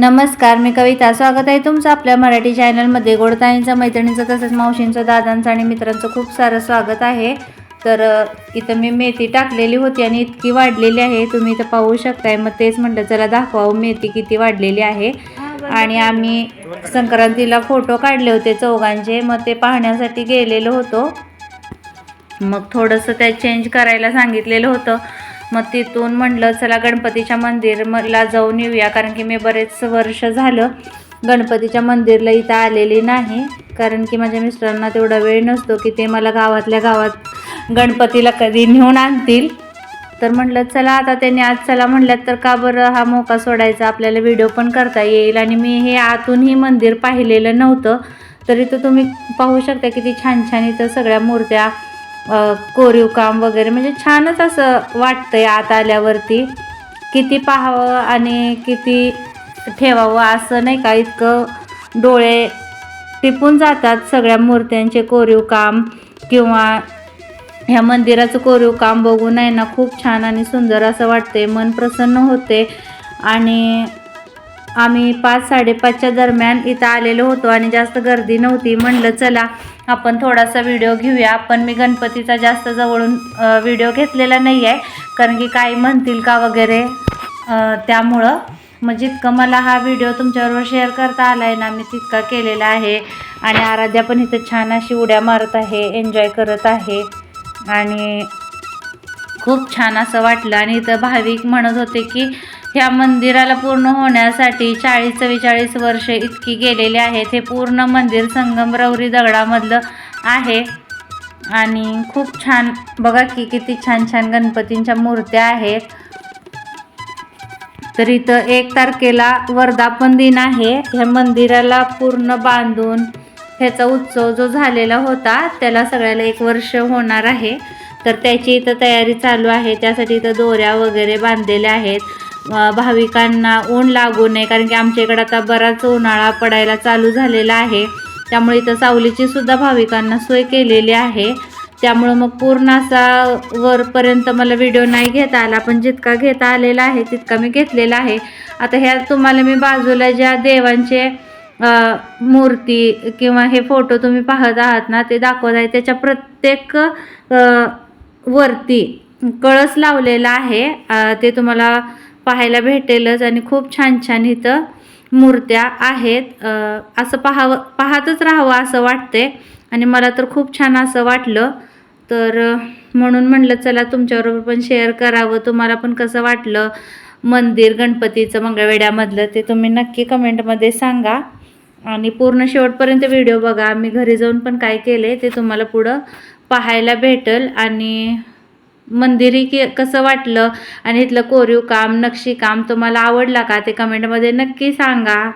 नमस्कार मी कविता. स्वागत आहे तुमचं आपल्या मराठी चॅनलमध्ये. गोडताईंचं मैत्रिणींचं तसंच मावशींचं दादांचं आणि मित्रांचं खूप सारं स्वागत आहे. तर इथं मी मेथी टाकलेली होती आणि इतकी वाढलेली आहे तुम्ही इथं पाहू शकताय. मग तेच म्हटलं चला दाखवावं मेथी किती वाढलेली आहे. आणि आम्ही संक्रांतीला फोटो काढले होते चौघांचे. मग ते पाहण्यासाठी गेलेलो होतो. मग थोडंसं त्या चेंज करायला सांगितलेलं होतं. मग तिथून म्हटलं चला गणपतीच्या मंदिर मला जाऊन येऊया. कारण की मी बरेच वर्ष झालं गणपतीच्या मंदिरला इथं आलेली नाही. कारण की माझ्या मिस्टरांना तेवढा वेळ नसतो की ते मला गावातल्या गावात गणपतीला कधी नेऊन आणतील. तर म्हटलं चला आता त्यांनी आज चला म्हटल्यात तर का बरं हा मोका सोडायचा? आपल्याला व्हिडिओ पण करता येईल. आणि मी हे आतूनही मंदिर पाहिलेलं नव्हतं. तर इथं तुम्ही पाहू शकता किती छान छान इथं सगळ्या मूर्त्या कोरीव काम वगैरे म्हणजे छानच असं वाटतंय आत आल्यावरती. किती पाहावं आणि किती ठेवावं असं नाही का इतकं डोळे टिपून जातात सगळ्या मूर्त्यांचे कोरीव काम. किंवा ह्या मंदिराचं कोरीव काम बघून आहे ना खूप छान आणि सुंदर असं वाटते मन प्रसन्न होते आणि आम्ही पाच साडेपाचच्या दरम्यान इथं आलेलो होतो आणि जास्त गर्दी नव्हती. म्हणलं चला आपण थोडासा व्हिडिओ घेऊया. पण मी गणपतीचा जास्त जवळून व्हिडिओ घेतलेला नाही आहे कारण की काही म्हणतील का वगैरे त्यामुळं. म्हणजे मग जितकं मला हा व्हिडिओ तुमच्याबरोबर शेअर करता आला आहे ना मी तितका केलेला आहे. आणि आराध्या पण इथं छान अशी उड्या मारत आहे एन्जॉय करत आहे. आणि खूप छान असं वाटलं. आणि इथं भाविक म्हणत होते की ह्या मंदिराला पूर्ण होण्यासाठी चाळीस चव्वेचाळीस वर्ष इतकी गेलेली आहेत. हे पूर्ण मंदिर संगमरवरी दगडामधलं आहे. आणि खूप छान बघा की किती छान छान गणपतींच्या मूर्त्या आहेत. तर इथं एक तारखेला वर्धापन दिन आहे. ह्या मंदिराला पूर्ण बांधून ह्याचा उत्सव जो झालेला होता त्याला सगळ्याला एक वर्ष होणार आहे. तर त्याची इथं तयारी चालू आहे. त्यासाठी इथं दोऱ्या वगैरे बांधलेल्या आहेत. भाविकांना ऊन लागू नये कारण की आमच्या इकडं आता बराच उन्हाळा पडायला चालू झालेला आहे. त्यामुळे इथं सावलीची सुद्धा भाविकांना सोय केलेली आहे. त्यामुळं मग पूर्ण असा वरपर्यंत मला व्हिडिओ नाही घेता आला पण जितका घेता आलेला आहे तितका मी घेतलेला आहे. आता ह्या तुम्हाला मी बाजूला ज्या देवांचे मूर्ती किंवा हे फोटो तुम्ही पाहत आहात ना ते दाखवत आहे. त्याच्या प्रत्येक वरती कळस लावलेला आहे. ते तुम्हाला पाहायला भेटेलच आणि खूप छान छान इथं मूर्त्या आहेत. असं पाहावं पाहतच राहावं असं वाटते आणि मला तर खूप छान असं वाटलं. तर म्हणून म्हणलं चला तुमच्याबरोबर पण शेअर करावं. तुम्हाला पण कसं वाटलं? मंदिर गणपतीचं मंगळवेड्यामधलं ते तुम्ही नक्की कमेंटमध्ये सांगा. आणि पूर्ण शेवटपर्यंत व्हिडिओ बघा. मी घरी जाऊन पण काय केले ते तुम्हाला पुढं पाहायला भेटल. आणि मंदिरही की कसं वाटलं? आणि इथलं कोरीव काम नक्षीकाम तुम्हाला आवडला का? ते कमेंटमध्ये नक्की सांगा.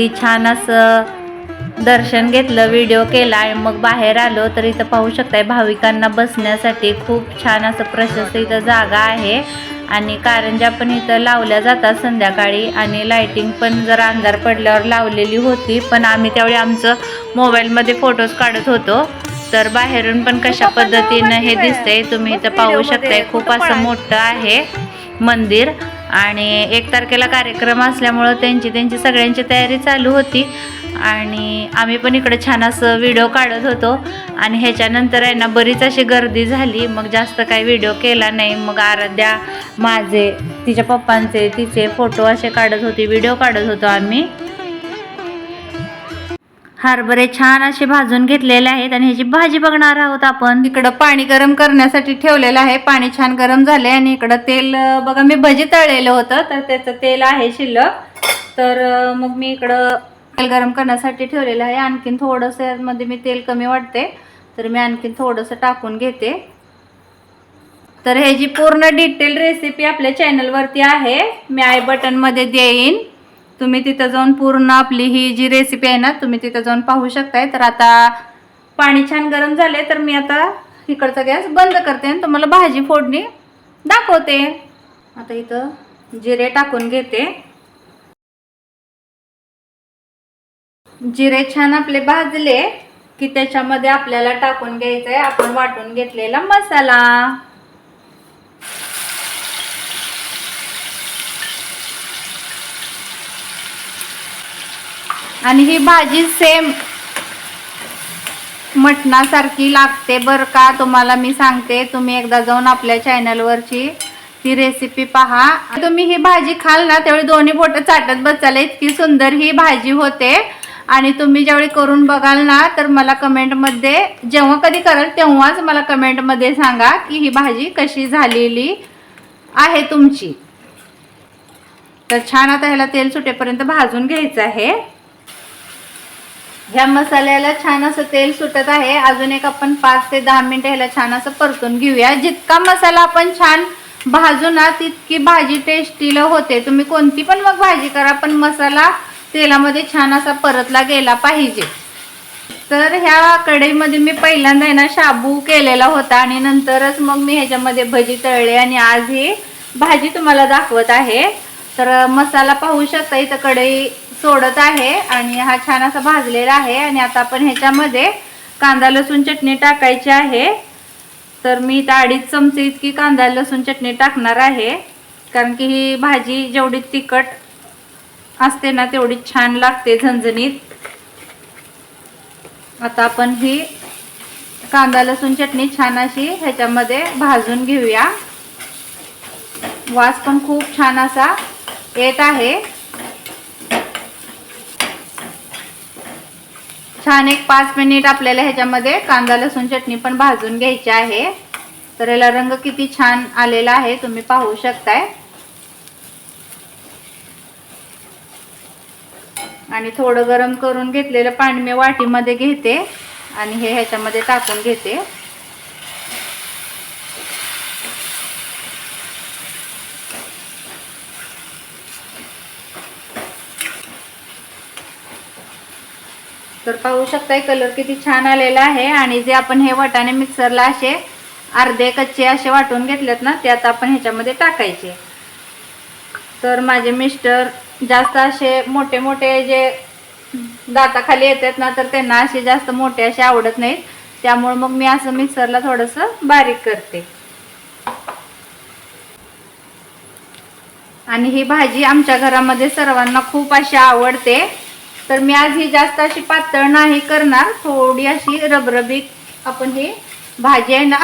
ती छान असं दर्शन घेतलं व्हिडिओ केला आणि मग बाहेर आलो. तर इथं पाहू शकताय भाविकांना बसण्यासाठी खूप छान असं प्रशस्त इथं जागा आहे. आणि कारंजा पण इथं लावल्या जातात संध्याकाळी. आणि लाईटिंग पण जरा अंधार पडल्यावर लावलेली होती. पण आम्ही त्यावेळी आमचं मोबाईलमध्ये फोटोज काढत होतो. तर बाहेरून पण कशा पद्धतीनं हे दिसतंय. तुम्ही इथं पाहू शकताय खूप असं मोठं आहे मंदिर. आणि एक तारखेला कार्यक्रम असल्यामुळं त्यांची त्यांची सगळ्यांची तयारी चालू होती. आणि आम्ही पण इकडं छान असं व्हिडिओ काढत होतो. आणि ह्याच्यानंतर आहे ना बरीच अशी गर्दी झाली. मग जास्त काही व्हिडिओ केला नाही. मग आराध्या माझे तिच्या पप्पांचे तिचे फोटो असे काढत होते व्हिडिओ काढत होतो आम्ही. हरभरे छान असे भाजून घेतलेले आहेत आणि ह्याची भाजी बघणार आहोत आपण इकडं पाणी गरम करण्यासाठी ठेवलेलं आहे. पाणी छान गरम झाले आणि इकडं तेल बघा मी भजी तळलेलं होतं तर त्याचं तेल आहे शिल्लक. तर मग मी इकडं तेल गरम करण्यासाठी ठेवलेलं आहे. आणखीन थोडंसं यामध्ये मी तेल कमी वाटते तर मी आणखीन थोडंसं टाकून घेते. तर ह्याची पूर्ण डिटेल रेसिपी आपल्या चॅनलवरती आहे मी आय बटनमध्ये देईन. तुम्ही तिथं जाऊन पूर्ण आपली ही जी रेसिपी आहे ना तुम्ही तिथं जाऊन पाहू शकताय. तर आता पाणी छान गरम झाले तर मी आता इकडचा गॅस बंद करते आणि तुम्हाला भाजी फोडणी दाखवते. आता इथं जिरे टाकून घेते. जिरे छान आपले भाजले की त्याच्यामध्ये आपल्याला टाकून घ्यायचं आहे आपण वाटून घेतलेला मसाला. आणि ही भाजी सेम मटणासारखी लागते बरं का? तुम्हाला मी सांगते. तुम्ही एकदा जाऊन आपल्या चॅनलवरची ती रेसिपी पहा. तुम्ही ही भाजी खाल ना त्यावेळी दोन्ही बोटं चाटत बसायला इतकी सुंदर ही भाजी होते. आणि तुम्ही ज्यावेळी करून बघाल ना तर मला कमेंटमध्ये जेव्हा कधी कराल तेव्हाच मला कमेंटमध्ये सांगा की ही भाजी कशी झालेली आहे तुमची. तर छान आता ह्याला तेल सुटेपर्यंत भाजून घ्यायचं आहे. ह्या मसाल्याला छान असं तेल सुटत आहे. अजून एक आपण पाच ते दहा मिनिटं ह्याला छान असं परतून घेऊया. जितका मसाला आपण छान भाजू ना तितकी भाजी टेस्टीला होते. तुम्ही कोणती पण मग भाजी करा पण मसाला तेलामध्ये छान असा परतला गेला पाहिजे. तर ह्या कढईमध्ये मी पहिल्यांदा आहे ना शाबू केलेला होता आणि नंतरच मग मी ह्याच्यामध्ये भजी तळले आणि आज ही भाजी तुम्हाला दाखवत आहे. तर मसाला पाहू शकता इथं कढई सोडत आहे आणि हा छान असा भाजलेला आहे. आणि आता आपण ह्याच्यामध्ये कांदा लसूण चटणी टाकायची आहे. तर मी इथं अडीच चमचे इतकी कांदा लसूण चटणी टाकणार आहे. कारण की ही भाजी जेवढी तिखट असते ना तेवढी छान लागते झणझणीत. आता आपण ही कांदा लसूण चटणी छान अशी ह्याच्यामध्ये भाजून घेऊया. वास पण खूप छान असा येत आहे. छान एक पाच मिनिट आपल्याला ह्याच्यामध्ये कांदा लसूण चटणी पण भाजून घ्यायची आहे. तर याला रंग किती छान आलेला आहे तुम्ही पाहू शकताय. आणि थोडं गरम करून घेतलेलं पाणी मी वाटीमध्ये घेते आणि हे ह्याच्यामध्ये टाकून घेते. तर पाहू शकताय कलर किती छान आलेला आहे. आणि जे आपण हे वाटाणे मिक्सरला असे अर्धे कच्चे असे वाटून घेतलेत ना ते आता आपण ह्याच्यामध्ये टाकायचे. तर माझे मिस्टर जास्त असे मोठे मोठे जे दाताखाली येतात ना तर त्यांना असे जास्त मोठे असे आवडत नाहीत. त्यामुळे मग मी असं मिक्सरला थोडंसं बारीक करते. आणि ही भाजी आमच्या घरामध्ये सर्वांना खूप अशी आवडते. तर मी आज ही जास्त अशी पातळ नाही करणार थोडी अशी रबरबीत आपण ही भाजी आहे ना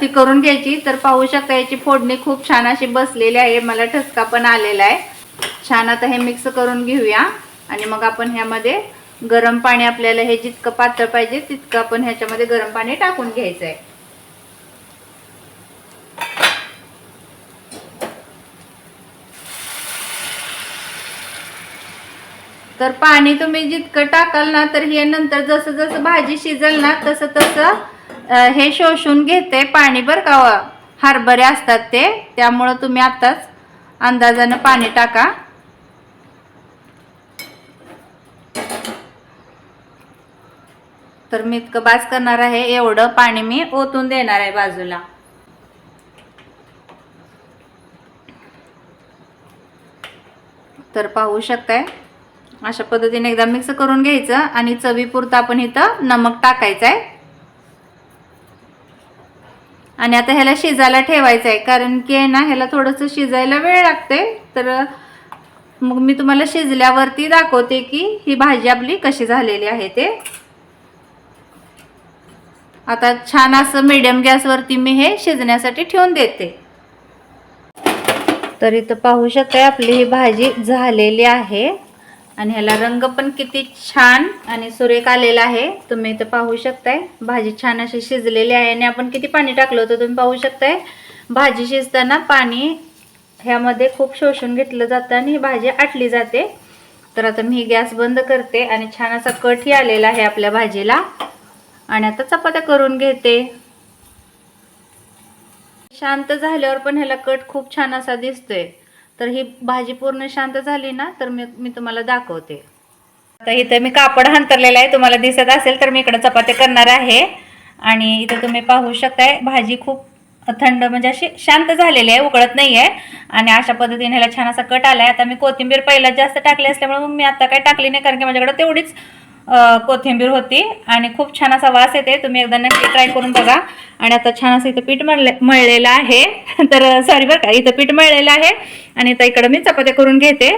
ती करून घ्यायची. तर पाहू शकता याची फोडणी खूप छान अशी बसलेली आहे मला ठसका पण आलेला आहे. छान आता हे मिक्स करून घेऊया. आणि मग आपण ह्यामध्ये गरम पाणी आपल्याला हे जितकं पातळ पाहिजे तितकं आपण ह्याच्यामध्ये गरम पाणी टाकून घ्यायचं आहे तर पाणी तुम्ही जितकं टाकाल ना तर हे नंतर जसं जसं भाजी शिजल ना तसं तसं हे शोषून घेते पाणी बरं का हरभरे असतात ते. त्यामुळं तुम्ही आत्ताच अंदाजानं पाणी टाका. तर मी इतकं बास करणार आहे एवढं पाणी मी ओतून देणार आहे बाजूला. तर पाहू शकताय अशा पद्धतीने एकदा मिक्स करून घ्यायचं आणि चवीपुरतं आपण इथं नमक टाकायचं आहे आणि आता ह्याला शिजायला ठेवायचं आहे कारण की आहे ना ह्याला थोडंसं शिजायला वेळ लागते तर मग मी तुम्हाला शिजल्यावरती दाखवते की ही भाजी आपली कशी झालेली आहे ते. आता छान असं मीडियम गॅसवरती मी हे शिजण्यासाठी ठेवून देते. तर इथं पाहू शकते आपली ही भाजी झालेली आहे. आणि ह्याला रंग पण किती छान आणि सुरेख आलेला आहे. तुम्ही इथं पाहू शकताय. भाजी छान अशी शिजलेली आहे आणि आपण किती पाणी टाकलं होतं तुम्ही पाहू शकताय. भाजी शिजताना पाणी ह्यामध्ये खूप शोषून घेतलं जातं आणि ही भाजी आटली जाते. तर आता मी गॅस बंद करते आणि छान असा कटही आलेला आहे आपल्या भाजीला. आणि आता चपात्या करून घेते. शांत झाल्यावर पण ह्याला कट खूप छान असा दिसतोय. तर ही भाजी पूर्ण शांत झाली ना तर मी मी तुम्हाला दाखवते. आता इथं मी कापड हंतरलेलं आहे तुम्हाला दिसत असेल तर मी इकडे चपात्या करणार आहे. आणि इथं तुम्ही पाहू शकताय भाजी खूप थंड म्हणजे अशी शांत झालेली आहे उकळत नाही आहे आणि अशा पद्धतीने ह्याला छान असा कट आला आहे आता मी कोथिंबीर पहिला जास्त टाकली असल्यामुळे मग मी आता काय टाकली नाही कारण की माझ्याकडे तेवढीच कोथिंबीर होती आणि खूप छान असा वास येते. तुम्ही एकदा नक्की ट्राय करून बघा. आणि आता छान असं इथं पीठ मळले मळलेलं आहे. तर सॉरी बरं का इथं पीठ मळलेलं आहे. आणि इथं इकडं मी चपात्या करून घेते.